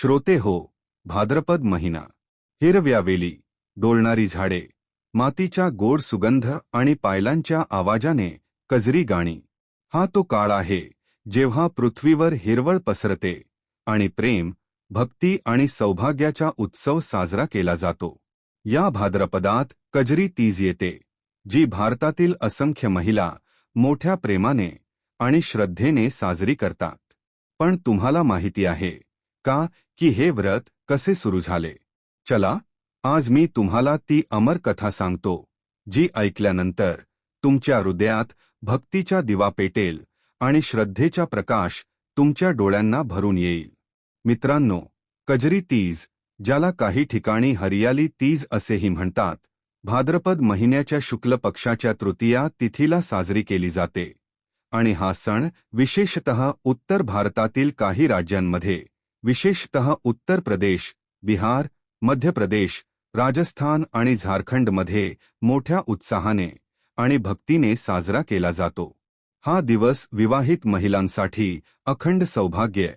श्रोते हो भाद्रपद महिना. हिरव्या वेली डोलणारी झाडे मातीच्या गोड सुगंध आणि पायलांच्या आवाजाने कजरी गाणी. हा तो काळ आहे जेव्हा पृथ्वीवर हिरवळ पसरते आणि प्रेम भक्ती आणि सौभाग्याचा उत्सव साजरा केला जातो. या भाद्रपदात कजरी तीज येते जी भारतातील असंख्य महिला मोठ्या प्रेमाने आणि श्रद्धेने साजरी करतात. पण तुम्हाला माहिती आहे का की हे व्रत कसे सुरू झाले? चला आज मी तुम्हाला ती अमर कथा सांगतो जी ऐकल्यानंतर तुमच्या हृदयात भक्तीचा दिवा पेटेल आणि श्रद्धेचा प्रकाश तुमच्या डोळ्यांना भरून येईल. मित्रांनो कजरी तीज ज्याला काही ठिकाणी हरियाली तीज असेही म्हणतात भाद्रपद महिन्याच्या शुक्ल पक्षाच्या तृतीया तिथीला साजरी केली जाते. आणि हा सण विशेषतः उत्तर भारतातील काही राज्यांमध्ये विशेषतः उत्तर प्रदेश बिहार मध्य प्रदेश राजस्थान आणि झारखंडमध्ये मोठ्या उत्साहाने आणि भक्तीने साजरा केला जातो. हा दिवस विवाहित महिलांसाठी अखंड सौभाग्य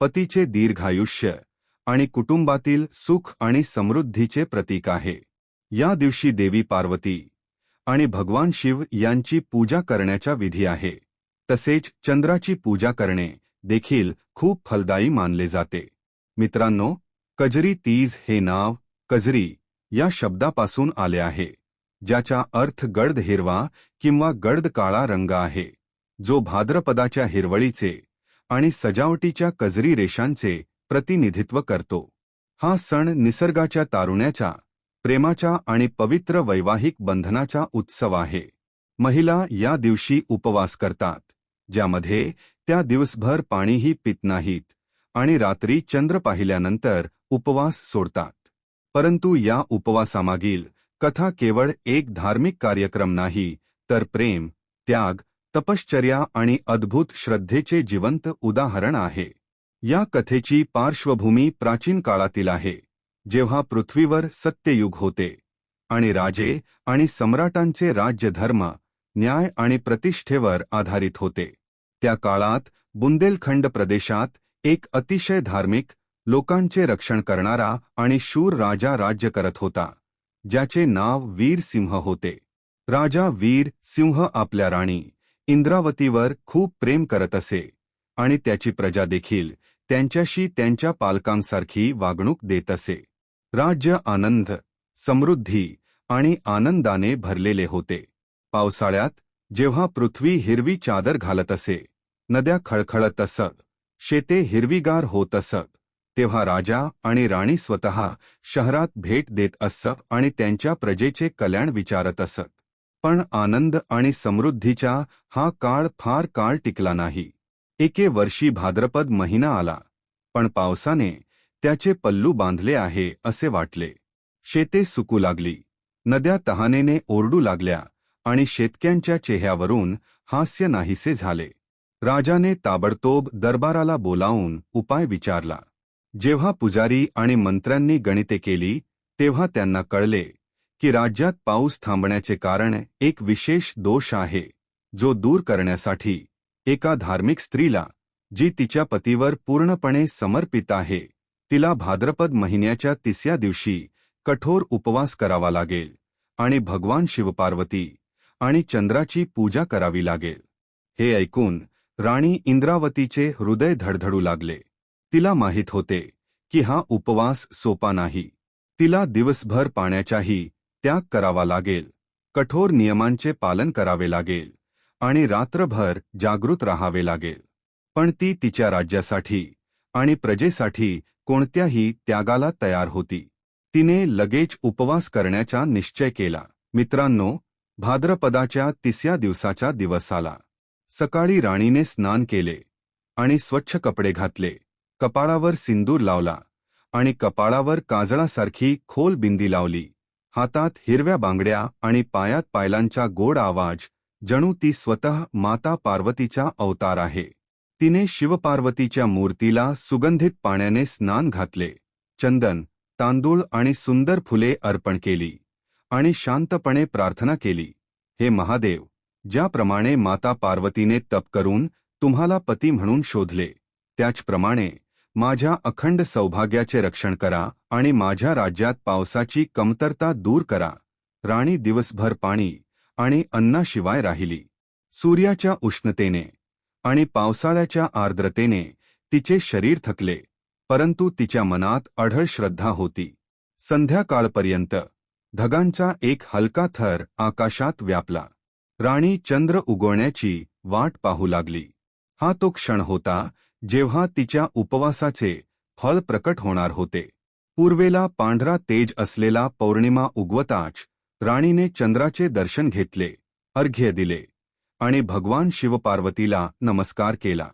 पतीचे दीर्घायुष्य आणि कुटुंबातील सुख आणि समृद्धीचे प्रतीक आहे. या दिवशी देवी पार्वती आणि भगवान शिव यांची पूजा करण्याच्या विधी आहे. तसेच चंद्राची पूजा करणे देखील खूप फलदायी मानले जाते. मित्रांनो कजरी तीज हे नाव कजरी या शब्दापासून आले आहे ज्याचा अर्थ गडद हिरवा किंवा गडद काळा रंग आहे जो भाद्रपदाच्या हिरवळीचे आणि सजावटीच्या कजरी रेषांचे प्रतिनिधित्व करतो. हा सण निसर्गाच्या तारुण्याच्या प्रेमाच्या आणि पवित्र वैवाहिक बंधनाचा उत्सव आहे. महिला या दिवशी उपवास करतात ज्यामध्ये त्या दिवसभर पाणीही पित नाहीत आणि रात्री चंद्र पाहिल्यानंतर उपवास सोडतात. परंतु या उपवासामागील कथा केवळ एक धार्मिक कार्यक्रम नाही तर प्रेम त्याग तपश्चर्या आणि अद्भुत श्रद्धेचे जिवंत उदाहरण आहे. या कथेची पार्श्वभूमी प्राचीन काळातील आहे जेव्हा पृथ्वीवर सत्ययुग होते आणि राजे आणि सम्राटांचे राज्यधर्म न्याय आणि प्रतिष्ठेवर आधारित होते. त्या काळात बुंदेलखंड प्रदेशात एक अतिशय धार्मिक लोकांचे रक्षण करणारा आणि शूर राजा राज्य करत होता ज्याचे नाव वीर सिंह होते. राजा वीर सिंह आपल्या राणी इंद्रावतीवर खूप प्रेम करत असे आणि त्याची प्रजा देखील त्यांच्याशी त्यांच्या पालकांसारखी वागणूक देत असे. राज्य आनंद समृद्धी आणि आनंदाने भरलेले होते. पावसाळ्यात जेव्हा पृथ्वी हिरवी चादर घालत असे नद्या खळखळत असत शेते हिरवीगार होत असत तेव्हा राजा आणि राणी स्वतः शहरात भेट देत असत आणि त्यांच्या प्रजेचे कल्याण विचारत असत. पण आनंद आणि समृद्धीचा हा काळ फार काळ टिकला नाही. एके वर्षी भाद्रपद महिना आला पण पावसाने त्याचे पल्लू बांधले आहे असे वाटले. शेते सुकू लागली नद्या तहानेने ओरडू लागल्या आणि शेतक्यांच्या चेहऱ्यावरून हास्य नाहीसे झाले. राजाने ताबडतोब दरबाराला बोलावून उपाय विचारला. जेव्हा पुजारी आणि मंत्र्यांनी गणिते केली तेव्हा त्यांना कळले की राज्यात पाऊस थांबण्याचे कारण एक विशेष दोष आहे जो दूर करण्यासाठी एका धार्मिक स्त्रीला जी तिच्या पतीवर पूर्णपणे समर्पित आहे तिला भाद्रपद महिन्याच्या तिसऱ्या दिवशी कठोर उपवास करावा लागेल आणि भगवान शिवपार्वती आणि चंद्राची पूजा करावी लागेल. हे ऐकून राणी इंद्रावतीचे हृदय धडधडू लागले. तिला माहीत होते की हा उपवास सोपा नाही. तिला दिवसभर पाण्याचाही त्याग करावा लागेल. कठोर नियमांचे पालन करावे लागेल आणि रात्रभर जागृत राहावे लागेल. पण ती तिच्या राज्यासाठी आणि प्रजेसाठी कोणत्याही त्यागाला तयार होती. तिने लगेच उपवास करण्याचा निश्चय केला. मित्रांनो भाद्रपदाच्या तिसऱ्या दिवसाच्या दिवसाला सकाळी राणीने स्नान केले आणि स्वच्छ कपडे घातले कपाळावर सिंदूर लावला आणि कपाळावर काजळासारखी खोल बिंदी लावली. हातात हिरव्या बांगड्या आणि पायात पायलांचा गोड आवाज जणू ती स्वतः माता पार्वतीचा अवतार आहे. तिने शिवपार्वतीच्या मूर्तीला सुगंधित पाण्याने स्नान घातले. चंदन तांदूळ आणि सुंदर फुले अर्पण केली. आणि शांतपणे प्रार्थना केली. हे महादेव ज्याप्रमाणे माता पार्वतीने तप करून तुम्हाला पती म्हणून शोधले त्याचप्रमाणे माझ्या अखंड सौभाग्याचे रक्षण करा आणि माझ्या राज्यात पावसाची कमतरता दूर करा. राणी दिवसभर पाणी आणि अन्नाशिवाय राहिली. सूर्याच्या उष्णतेने आणि पावसाळ्याच्या आर्द्रतेने तिचे शरीर थकले परंतु तिच्या मनात अढळ श्रद्धा होती. संध्याकाळपर्यंत ढगांचा एक हलका थर आकाशात व्यापला. राणी चंद्र उगवण्याची वाट पाहू लागली. हा तो क्षण होता जेव्हा तिच्या उपवासाचे फल प्रकट होणार होते. पूर्वेला पांढरा तेज असलेला पौर्णिमा उगवताच राणीने चंद्राचे दर्शन घेतले अर्घ्य दिले आणि भगवान शिवपार्वतीला नमस्कार केला.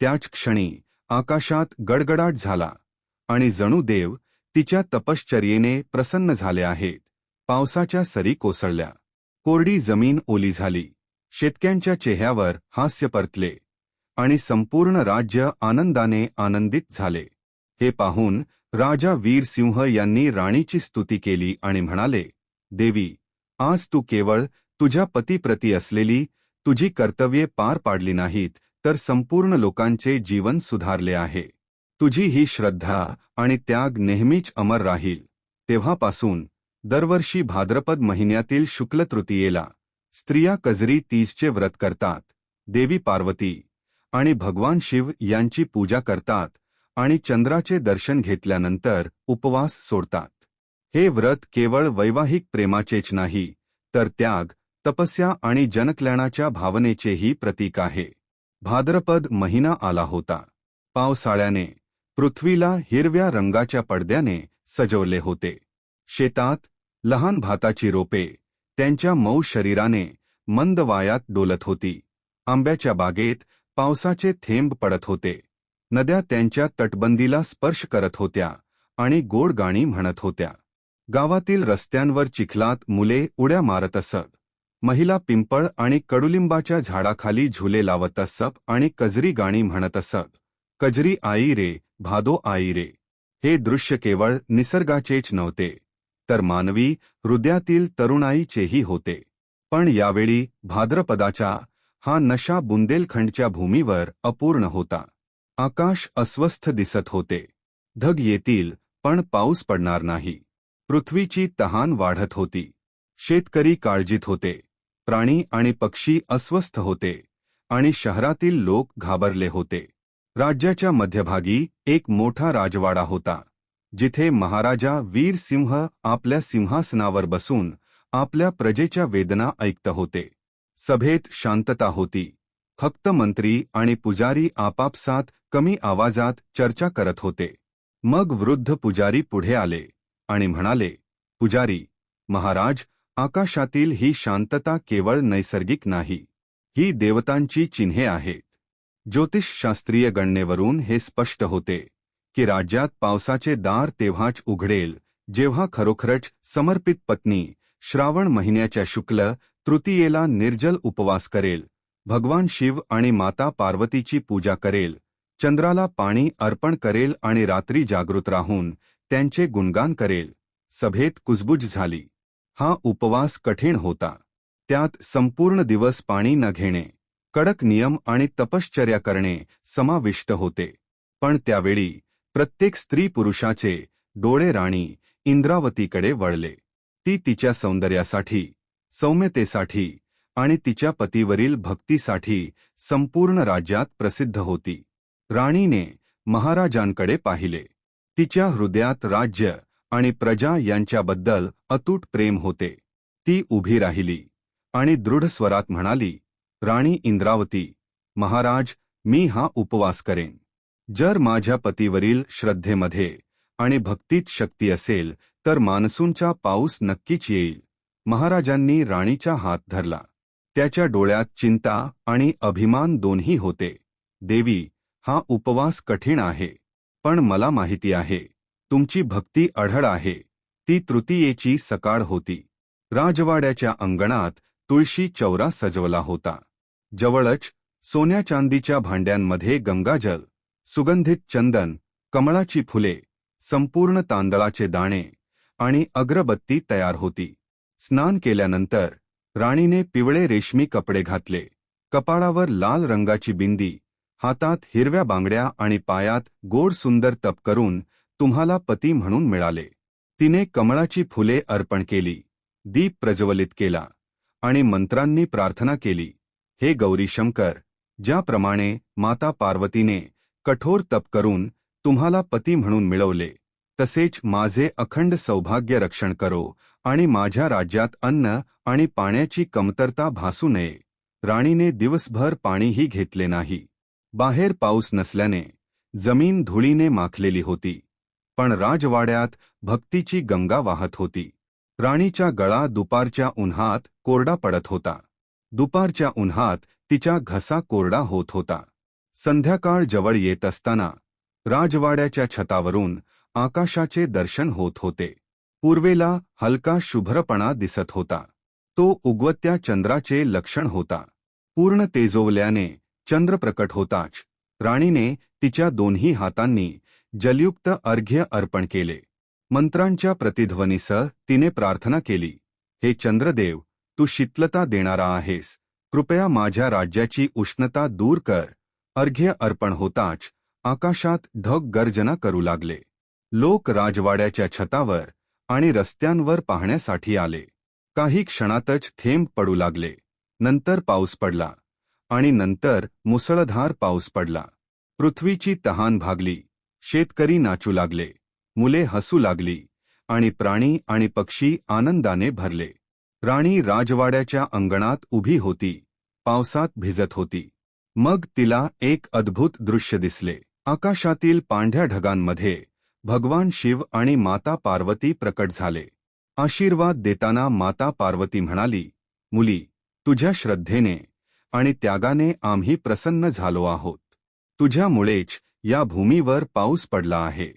त्याच क्षणी आकाशात गडगडाट झाला आणि जणू देव तिच्या तपश्चर्येने प्रसन्न झाले आहेत. पावसाच्या सरी कोसळल्या. कोरडी जमीन ओली झाली. शेतक्यांच्या चेहऱ्यावर हास्य परतले. आणि संपूर्ण राज्य आनंदाने आनंदित झाले. हे पाहून राजा वीरसिंह यांनी राणीची स्तुती केली आणि म्हणाले देवी आज तू केवळ तुझ्या पतीप्रती असलेली तुझी कर्तव्ये पार पाडली नाहीत तर संपूर्ण लोकांचे जीवन सुधारले आहे. तुझी ही श्रद्धा आणि त्याग नेहमीच अमर राहील. तेव्हापासून दरवर्षी भाद्रपद महिन्यातील शुक्ल तृतीयेला स्त्रिया कजरी तीसचे व्रत करतात देवी पार्वती आणि भगवान शिव यांची पूजा करतात आणि चंद्राचे दर्शन घेतल्यानंतर उपवास सोडतात. हे व्रत केवळ वैवाहिक प्रेमाचेच नाही तर त्याग तपस्या आणि जनकल्याणाच्या भावनेचेही प्रतीक आहे. भाद्रपद महिना आला होता. पावसाळ्याने पृथ्वीला हिरव्या रंगाच्या पडद्याने सजवले होते. शेतात लहान भाताची रोपे त्यांच्या मऊ शरीराने मंद वायात डोलत होती. आंब्याच्या बागेत पावसाचे थेंब पडत होते. नद्या त्यांच्या तटबंदीला स्पर्श करत होत्या आणि गोड गाणी म्हणत होत्या. गावातील रस्त्यांवर चिखलात मुले उड्या मारत असत. महिला पिंपळ आणि कडुलिंबाच्या झाडाखाली झुले लावत असत आणि कजरी गाणी म्हणत असत. कजरी आई रे भादो आई रे. हे दृश्य केवळ निसर्गाचेच नव्हते. तर मानवी हृदयातील तरुणाईचेही होते. पण यावेळी भाद्रपदाच्या हा नशा बुंदेलखंडच्या भूमीवर अपूर्ण होता. आकाश अस्वस्थ दिसत होते. ढग येतील पण पाऊस पडणार नाही. पृथ्वीची तहान वाढत होती. शेतकरी काळजीत होते. प्राणी आणि पक्षी अस्वस्थ होते. आणि शहरातील लोक घाबरले होते. राज्याच्या मध्यभागी एक मोठा राजवाडा होता. जिथे महाराजा वीरसिंह आपल्या सिंहासनावर बसून आपल्या प्रजेच्या वेदना ऐकत होते. सभेत शांतता होती. फक्त मंत्री आणि पुजारी आपापसात कमी आवाजात चर्चा करत होते. मग वृद्ध पुजारी पुढे आले आणि म्हणाले पुजारी महाराज आकाशातील ही शांतता केवळ नैसर्गिक नाही ही देवतांची चिन्हे आहेत. ज्योतिषशास्त्रीय गणनेवरून हे स्पष्ट होते. की राज्यात पावसाचे दार तेव्हाच उघडेल जेव्हा खरोखरच समर्पित पत्नी श्रावण महिन्याच्या शुक्ल तृतीयेला निर्जल उपवास करेल भगवान शिव आणि माता पार्वतीची पूजा करेल चंद्राला पाणी अर्पण करेल आणि रात्री जागृत राहून त्यांचे गुणगान करेल. सभेत कुजबुज झाली. हा उपवास कठीण होता. त्यात संपूर्ण दिवस पाणी न घेणे कडक नियम आणि तपश्चर्या करणे समाविष्ट होते. पण त्यावेळी प्रत्येक स्त्री पुरुषाचे डोळे राणी इंद्रावतीकडे वळले. ती तिच्या सौंदर्यासाठी सौम्यतेसाठी आणि तिच्या पतीवरील भक्तीसाठी संपूर्ण राज्यात प्रसिद्ध होती. राणीने महाराजांकडे पाहिले. तिच्या हृदयात राज्य आणि प्रजा यांच्याबद्दल अतूट प्रेम होते. ती उभी राहिली आणि दृढ स्वरात म्हणाली राणी इंद्रावती महाराज मी हा उपवास करेन. जर माझ्या पतीवरील श्रद्धेमध्ये आणि भक्तीत शक्ती असेल तर मान्सूनचा पाऊस नक्कीच येईल. महाराजांनी राणीचा हात धरला. त्याच्या डोळ्यात चिंता आणि अभिमान दोन्ही होते. देवी हा उपवास कठीण आहे पण मला माहिती आहे तुमची भक्ती अढळ आहे. ती तृतीयेची सकाळ होती. राजवाड्याच्या अंगणात तुळशी चौरा सजवला होता. जवळच सोन्या चांदीच्या भांड्यांमध्ये गंगाजल सुगंधित चंदन कमळाची फुले संपूर्ण तांदळाचे दाणे आणि अग्रबत्ती तयार होती. स्नान केल्यानंतर राणीने पिवळे रेशमी कपडे घातले. कपाळावर लाल रंगाची बिंदी हातात हिरव्या बांगड्या आणि पायात गोड सुंदर तप करून तुम्हाला पती म्हणून मिळाले. तिने कमळाची फुले अर्पण केली दीप प्रज्वलित केला आणि मंत्रांनी प्रार्थना केली हे गौरी शंकर ज्याप्रमाणे माता पार्वतीने कठोर तप करून तुम्हाला पती म्हणून मिळवले. तसेच माझे अखंड सौभाग्य रक्षण करो आणि माझ्या राज्यात अन्न आणि पाण्याची कमतरता भासू नये. राणीने दिवसभर पाणीही घेतले नाही. बाहेर पाऊस नसल्याने जमीन धुळीने माखलेली होती. पण राजवाड्यात भक्तीची गंगा वाहत होती. राणीच्या गळा दुपारच्या उन्हात कोरडा पडत होता. दुपारच्या उन्हात तिच्या घसा कोरडा होत होता. संध्याकाळ जवळ येत असताना राजवाड्याच्या छतावरून आकाशाचे दर्शन होत होते. पूर्वेला हलका शुभ्रपणा दिसत होता. तो उगवत्या चंद्राचे लक्षण होता. पूर्ण तेजोवल्याने चंद्र प्रकट होताच. राणीने तिच्या दोन्ही हातांनी जलयुक्त अर्घ्य अर्पण केले. मंत्रांच्या प्रतिध्वनीसह तिने प्रार्थना केली हे चंद्रदेव तू शीतलता देणारा आहेस. कृपया माझ्या राज्याची उष्णता दूर कर. अर्घ्य अर्पण होताच आकाशात ढग गर्जना करू लागले. लोक राजवाड्याच्या छतावर आणि रस्त्यांवर पाहण्यासाठी आले. काही क्षणातच थेंब पडू लागले. नंतर पाऊस पडला आणि नंतर मुसळधार पाऊस पडला. पृथ्वीची तहान भागली. शेतकरी नाचू लागले. मुले हसू लागली आणि प्राणी आणि पक्षी आनंदाने भरले. राणी राजवाड्याच्या अंगणात उभी होती. पावसात भिजत होती. मग तिला एक अद्भुत दृश्य दिसले. आकाशातील पांढऱ्या ढगांमध्ये भगवान शिव आणि माता पार्वती प्रकट झाले. आशीर्वाद देताना माता पार्वती म्हणाली मुली तुझ्या श्रद्धेने आणि त्यागाने आम्ही प्रसन्न झालो आहोत. तुझ्यामुळेच या भूमीवर पाऊस पडला आहे.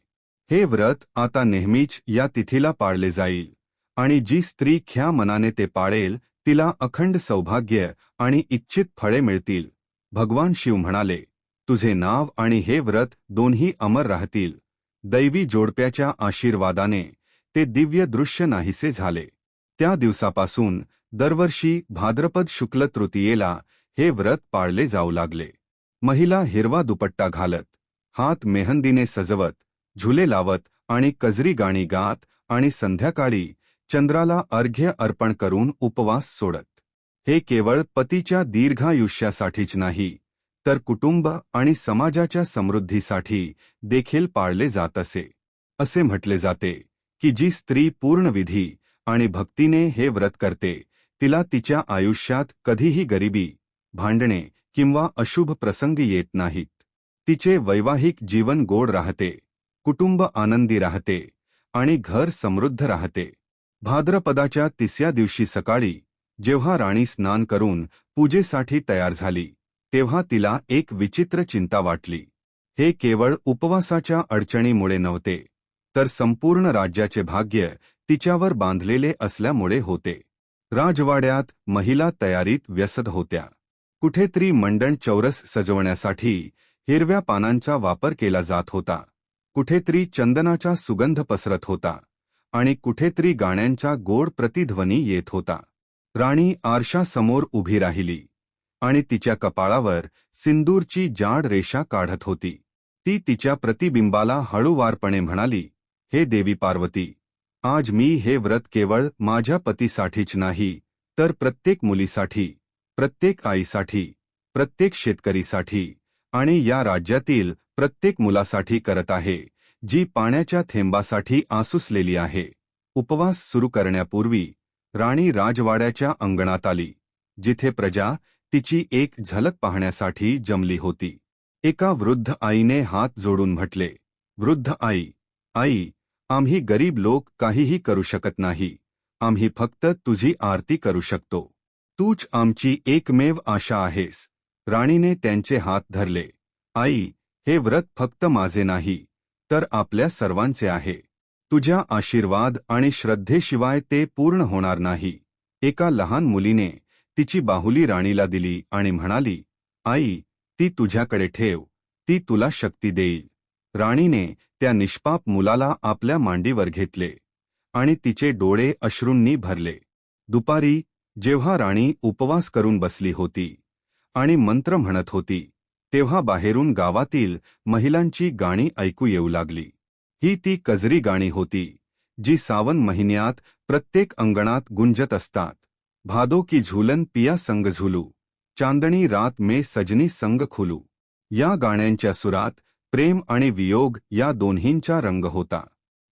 हे व्रत आता नेहमीच या तिथीला पाळले जाईल आणि जी स्त्री ख्या मनाने ते पाळेल तिला अखंड सौभाग्य आणि इच्छित फळे मिळतील. भगवान शिव म्हणाले तुझे नाव आणि हे व्रत दोन्ही अमर राहतील. दैवी जोडप्याच्या आशीर्वादाने ते दिव्य दृश्य नाहीसे झाले. त्या दिवसापासून दरवर्षी भाद्रपद शुक्ल तृतीयेला हे व्रत पाळले जाऊ लागले. महिला हिरवा दुपट्टा घालत हात मेहंदीने सजवत झुले लावत आणि कजरी गाणी गात आणि संध्याकाळी चंद्राला अर्घ्य अर्पण करून उपवास सोडत. हे केवळ पतीच्या दीर्घायुष्यासाठीच नाही तर कुटुंब आणि समाजाच्या समृद्धीसाठी देखील पाळले जात असे. असे म्हटले जाते की जी स्त्री पूर्ण विधी आणि भक्तीने हे व्रत करते तिला तिच्या आयुष्यात कधीही गरिबी भांडणे किंवा अशुभ प्रसंग येत नाहीत. तिचे वैवाहिक जीवन गोड राहते कुटुंब आनंदी राहते आणि घर समृद्ध राहते. भाद्रपदाच्या तिसऱ्या दिवशी सकाळी जेव्हा राणी स्नान करून पूजेसाठी तयार झाली तेव्हा तिला एक विचित्र चिंता वाटली. हे केवळ उपवासाच्या अडचणीमुळे नव्हते तर संपूर्ण राज्याचे भाग्य तिच्यावर बांधलेले असल्यामुळे होते. राजवाड्यात महिला तयारीत व्यसत होत्या. कुठेतरी मंडण चौरस सजवण्यासाठी हिरव्या पानांचा वापर केला जात होता. कुठेतरी चंदनाचा सुगंध पसरत होता आणि कुठेतरी गाण्यांचा गोड प्रतिध्वनी येत होता. राणी आरशासमोर उभी राहिली आणि तिच्या कपाळावर सिंदूरची जाड रेषा काढत होती. ती तिच्या प्रतिबिंबाला हळूवारपणे म्हणाली हे देवी पार्वती आज मी हे व्रत केवळ माझ्या पतीसाठीच नाही तर प्रत्येक मुलीसाठी प्रत्येक आईसाठी प्रत्येक शेतकरीसाठी आणि या राज्यातील प्रत्येक मुलासाठी करत आहे जी पाण्याच्या थेंबासाठी आसुसलेली आहे. उपवास सुरू करण्यापूर्वी राणी राजवाड्याच्या अंगणात आली जिथे प्रजा तिची एक झलक पाहण्यासाठी जमली होती. एका वृद्ध आईने हात जोडून म्हटले वृद्ध आई आई आम्ही गरीब लोक काहीही करू शकत नाही. आम्ही फक्त तुझी आरती करू शकतो. तूच आमची एकमेव आशा आहेस. राणीने त्यांचे हात धरले आई हे व्रत फक्त माझे नाही तर आपल्या सर्वांचे आहे. तुझ्या आशीर्वाद आणि श्रद्धेशिवाय ते पूर्ण होणार नाही. एका लहान मुलीने तिची बाहुली राणीला दिली आणि म्हणाली आई ती तुझ्याकडे ठेव ती तुला शक्ती देईल. राणीने त्या निष्पाप मुलाला आपल्या मांडीवर घेतले आणि तिचे डोळे अश्रूंनी भरले. दुपारी जेव्हा राणी उपवास करून बसली होती आणि मंत्र म्हणत होती तेव्हा बाहेरून गावातील महिलांची गाणी ऐकू येऊ लागली. ही ती कजरी गाणी होती जी सावन महिन्यात प्रत्येक अंगणात गुंजत असतात. भादो की झुलन पिया संग झुलू चांदणी रात मे सजनी संग खुलू. या गाण्यांच्या सुरात प्रेम आणि वियोग या दोन्हींचा रंग होता.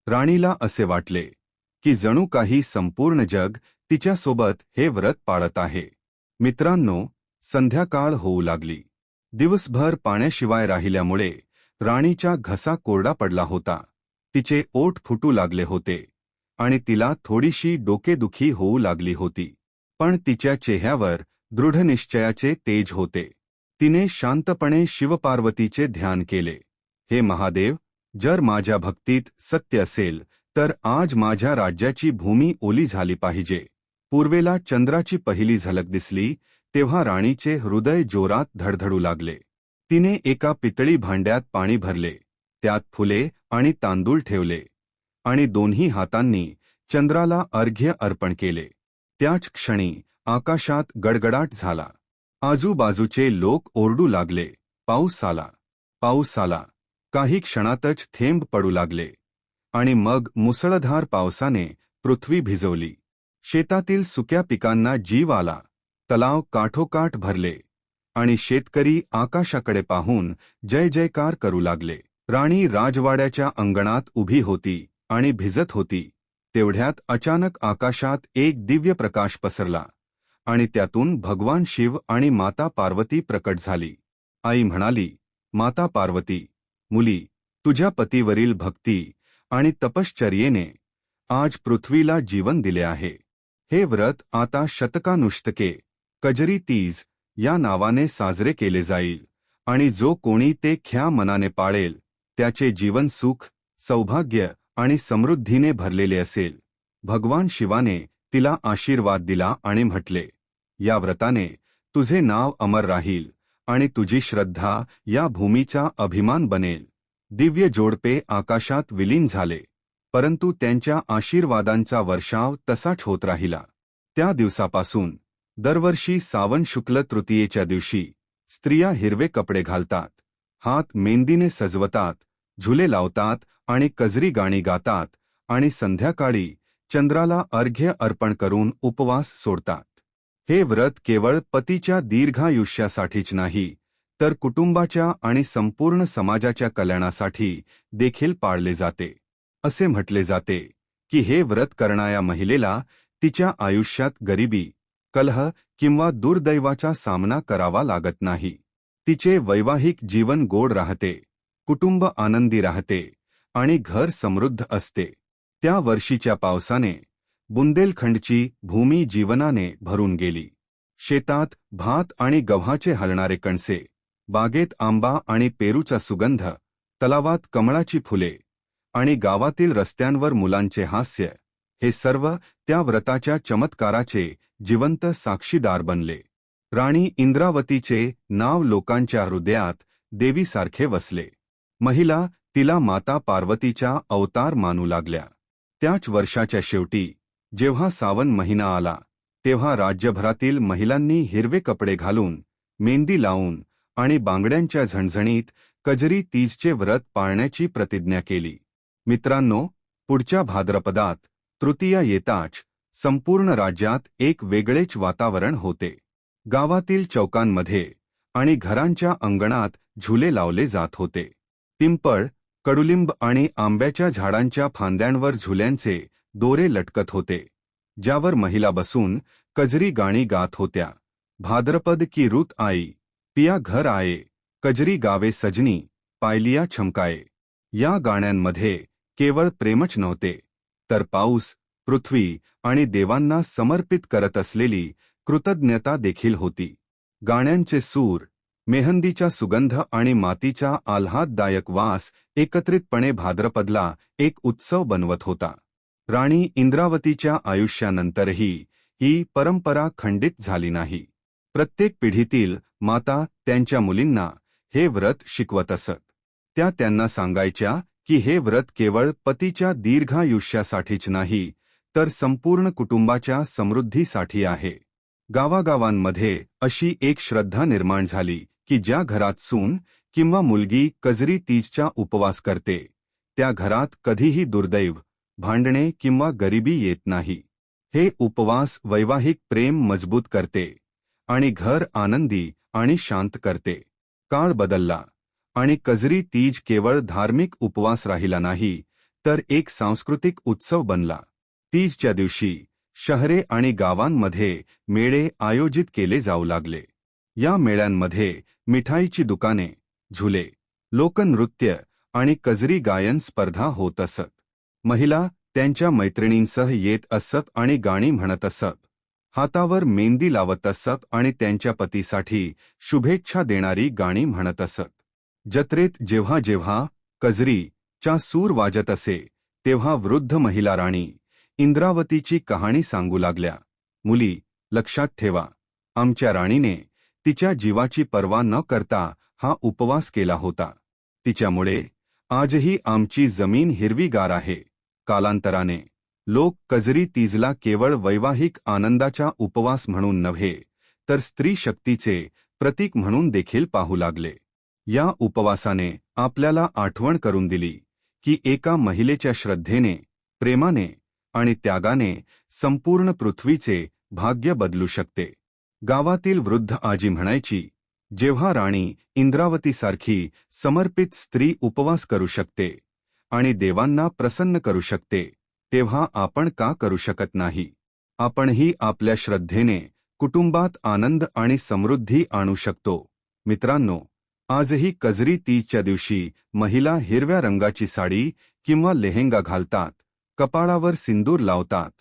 राणीला असे वाटले की जणू काही संपूर्ण जग तिच्यासोबत हे व्रत पाळत आहे. मित्रांनो संध्याकाळ होऊ लागली. दिवसभर पाण्याशिवाय राहिल्यामुळे राणीचा घसा कोरडा पडला होता. तिचे ओठ फुटू लागले होते आणि तिला थोडीशी डोकेदुखी होऊ लागली होती. पण तिच्या चेहऱ्यावर दृढनिश्चयाचे तेज होते. तिने शांतपणे शिवपार्वतीचे ध्यान केले. हे महादेव जर माझ्या भक्तीत सत्य असेल तर आज माझ्या राज्याची भूमी ओली झाली पाहिजे. पूर्वेला चंद्राची पहिली झलक दिसली तेव्हा राणीचे हृदय जोरात धडधडू लागले. तिने एका पितळी भांड्यात पाणी भरले. त्यात फुले आणि तांदूळ ठेवले आणि दोन्ही हातांनी चंद्राला अर्घ्य अर्पण केले. त्याच क्षणी आकाशात गडगडाट झाला. आजूबाजूचे लोक ओरडू लागले. पाऊस आला. पाऊस आला. काही क्षणातच थेंब पडू लागले. आणि मग मुसळधार पावसाने पृथ्वी भिजवली. शेतातील सुक्या पिकांना जीव आला. तलाव काठोकाठ भरले. आणि शेतकरी आकाशाकडे पाहून जय जयकार करू लागले. राणी राजवाड्याच्या अंगणात उभी होती आणि भिजत होती. तेवढ्यात अचानक आकाशात एक दिव्य प्रकाश पसरला आणि त्यातून भगवान शिव आणि माता पार्वती प्रकट झाली. आई म्हणाली माता पार्वती मुली तुझ्या पतीवरील भक्ती आणि तपश्चर्येने आज पृथ्वीला जीवन दिले आहे. हे व्रत आता शतकानुष्टके कजरी तीज या नावाने साजरे केले जाईल आणि जो कोणी ते ख्या मनाने पाळेल त्याचे जीवन सुख सौभाग्य आणि समृद्धीने भरलेले असेल. भगवान शिवाने तिला आशीर्वाद दिला आणि म्हटले या व्रताने तुझे नाव अमर राहील आणि तुझी श्रद्धा या भूमीचा अभिमान बनेल. दिव्य जोडपे आकाशात विलीन झाले परंतु त्यांच्या आशीर्वादांचा वर्षाव तसाच होत राहिला. त्या दिवसापासून दरवर्षी सावन शुक्ल तृतीयेच्या दिवशी स्त्रिया हिरवे कपडे घालतात हात मेंदीने सजवतात झुले लावतात आणि कजरी गाणी गातात आणि संध्याकाळी चंद्राला अर्घ्य अर्पण करून उपवास सोडतात. हे व्रत केवळ पतीच्या दीर्घायुष्यासाठीच नाही तर कुटुंबाच्या आणि संपूर्ण समाजाच्या कल्याणासाठी देखील पाळले जाते. असे म्हटले जाते की हे व्रत करणाऱ्या महिलेला तिच्या आयुष्यात गरिबी कलह किंवा दुर्दैवाचा सामना करावा लागत नाही. तिचे वैवाहिक जीवन गोड राहते. कुटुंब आनंदी राहते आणि घर समृद्ध असते. त्या वर्षीच्या पावसाने बुंदेलखंडची भूमी जीवनाने भरून गेली. शेतात भात आणि गव्हाचे हलणारे कणसे बागेत आंबा आणि पेरूचा सुगंध तलावात कमळाची फुले आणि गावातील रस्त्यांवर मुलांचे हास्य हे सर्व त्या व्रताच्या चमत्काराचे जिवंत साक्षीदार बनले. राणी इंद्रावतीचे नाव लोकांच्या हृदयात देवीसारखे वसले. महिला तिला माता पार्वतीच्या अवतार मानू लागल्या. त्याच वर्षाच्या शेवटी जेव्हा सावन महिना आला तेव्हा राज्यभरातील महिलांनी हिरवे कपडे घालून मेंदी लावून आणि बांगड्यांच्या झणझणीत कजरी तीजचे व्रत पाळण्याची प्रतिज्ञा केली. मित्रांनो पुढच्या भाद्रपदात तृतीया येताच संपूर्ण राज्यात एक वेगळेच वातावरण होते. गावातील चौकांमध्ये आणि घरांच्या अंगणात झुले लावले जात होते. पिंपळ कडुलिंब आणि आंब्याच्या झाडांच्या फांद्यांवर झुल्यांचे दोरे लटकत होते ज्यावर महिला बसून कजरी गाणी गात होत्या. भाद्रपद की रुत आई पिया घर आये कजरी गावे सजनी पायलिया छमकाये या गाण्यांमध्ये केवळ प्रेमच नव्हते तर पाऊस पृथ्वी आणि देवांना समर्पित करत असलेली कृतज्ञता देखील होती. गाण्यांचे सूर मेहंदीचा सुगंध आणि मातीचा आल्हाददायक वास एकत्रितपणे भाद्रपदला एक उत्सव बनवत होता. राणी इंद्रावतीच्या आयुष्यानंतरही ही परंपरा खंडित झाली नाही. प्रत्येक पिढीतील माता त्यांच्या मुलींना हे व्रत शिकवत असत. त्या त्यांना सांगायच्या की हे व्रत केवळ पतीच्या दीर्घायुष्यासाठीच नाही तर संपूर्ण कुटुंबाच्या समृद्धीसाठी आहे. गावागावांमध्ये अशी एक श्रद्धा निर्माण झाली की ज्या घरात सून किंवा मुलगी कजरी तीजच्या उपवास करते त्या घरात कधीही दुर्दैव भांडणे किंवा गरिबी येत नाही. हे उपवास वैवाहिक प्रेम मजबूत करते आणि घर आनंदी आणि शांत करते. काळ बदलला आणि कजरी तीज केवळ धार्मिक उपवास राहिला नाही तर एक सांस्कृतिक उत्सव बनला. तीजच्या दिवशी शहरे आणि गावांमध्ये मेळे आयोजित केले जाऊ लागले. या मेळ्यांमध्ये मिठाईची दुकाने झुले लोकनृत्य आणि कजरी गायन स्पर्धा होत असत. महिला त्यांच्या मैत्रिणींसह येत असत आणि गाणी म्हणत असत. हातावर मेहंदी लावत असत आणि त्यांच्या पतीसाठी शुभेच्छा देणारी गाणी म्हणत असत. जत्रेत जेव्हा जेव्हा कजरी चा सूर वाजत असे तेव्हा वृद्ध महिला राणी इंद्रावतीची कहाणी सांगू लागल्या. मुली लक्षात ठेवा. आमच्या राणीने तिच्या जीवाची पर्वा न करता हा उपवास केला होता. तिच्यामुळे आजही आमची जमीन हिरवीगार आहे. कालांतराने लोक कजरी तीजला केवळ वैवाहिक आनंदाचा उपवास म्हणून नव्हे तर स्त्री शक्तीचे प्रतीक म्हणून देखील पाहू लागले. या उपवासाने आपल्याला आठवण करून दिली की एका महिलेच्या श्रद्धेने प्रेमाने आणि त्यागाने संपूर्ण पृथ्वीचे भाग्य बदलू शकते. गावातील वृद्ध आजी म्हणायची जेव्हा राणी इंद्रावतीसारखी समर्पित स्त्री उपवास करू शकते आणि देवांना प्रसन्न करू शकते तेव्हा आपण का करू शकत नाही? आपणही आपल्या श्रद्धेने कुटुंबात आनंद आणि समृद्धी आणू शकतो. मित्रांनो आजही कजरी तीजच्या दिवशी महिला हिरव्या रंगाची साडी किंवा लेहेंगा घालतात कपाळावर सिंदूर लावतात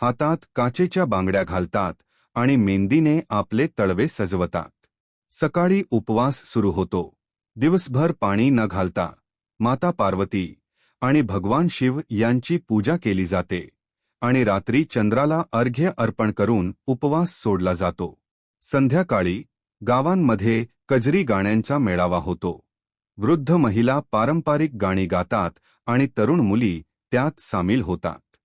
हातात काचेच्या बांगड्या घालतात आणि मेंदीने आपले तळवे सजवतात. सकाळी उपवास सुरू होतो. दिवसभर पाणी न घालता माता पार्वती आणि भगवान शिव यांची पूजा केली जाते आणि रात्री चंद्राला अर्घ्य अर्पण करून उपवास सोडला जातो. संध्याकाळी गावांमध्ये कजरी गाण्यांचा मेळावा होतो. वृद्ध महिला पारंपरिक गाणी गातात आणि तरुण मुली त्यात सामील होतात.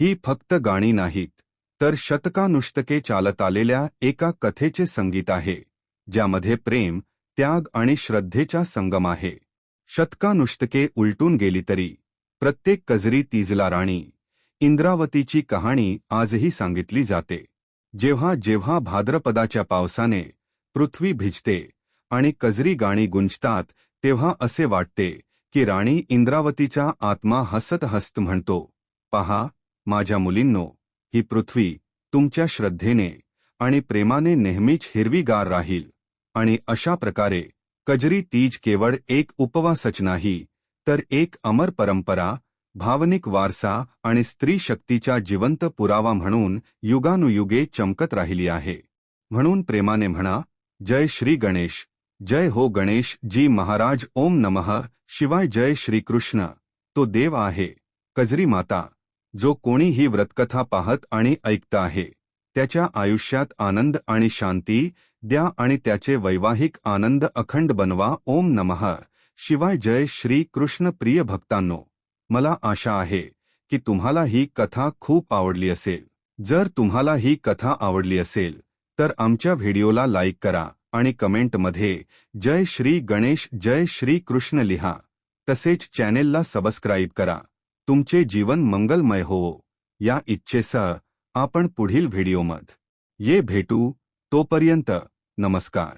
ही फक्त गाणी नाहीत तर शतकानुष्टके चालत आलेल्या एका कथेचे संगीत आहे ज्यामध्ये प्रेम त्याग आणि श्रद्धेचा संगम आहे. शतकानुष्टके उलटून गेली तरी प्रत्येक कजरी तीजला राणी इंद्रावतीची कहाणी आजही सांगितली जाते. जेव्हा जेव्हा भाद्रपदाच्या पावसाने पृथ्वी भिजते आणि कजरी गाणी गुंजतात तेव्हा असे वाटते की राणी इंद्रावतीचा आत्मा हसत हस्त म्हणतो पहा माझ्या मुलींनो ही पृथ्वी तुमच्या श्रद्धेने आणि प्रेमाने नेहमीच हिरवीगार राहील. आणि अशा प्रकारे कजरी तीज केवळ एक उपवासच नाही तर एक अमर परंपरा भावनिक वारसा आणि स्त्री शक्तीचा जिवंत पुरावा म्हणून युगानुयुगे चमकत राहिली आहे. म्हणून प्रेमाने म्हणा जय श्री गणेश जय हो गणेश जी महाराज ओम नमः शिवाय जय श्रीकृष्ण तो देव आहे कजरी माता. जो कोणी ही व्रतकथा पाहत आणि ऐकत आहे त्याच्या आयुष्यात आनंद आणि शांती द्या आणि त्याचे वैवाहिक आनंद अखंड बनवा. ओम नमः. शिवाय जय श्री कृष्ण प्रिय भक्तांनो मला आशा आहे की तुम्हाला ही कथा खूप आवडली असेल. जर तुम्हाला ही कथा आवडली असेल तर आमच्या व्हिडिओला लाईक करा आणि कमेंटमध्ये जय श्री गणेश जय श्री कृष्ण लिहा. तसेच चॅनेलला सबस्क्राईब करा. तुमचे जीवन मंगलमय होवो या इच्छेसह आपण पुढील व्हिडिओमध ये भेटू. तोपर्यंत नमस्कार.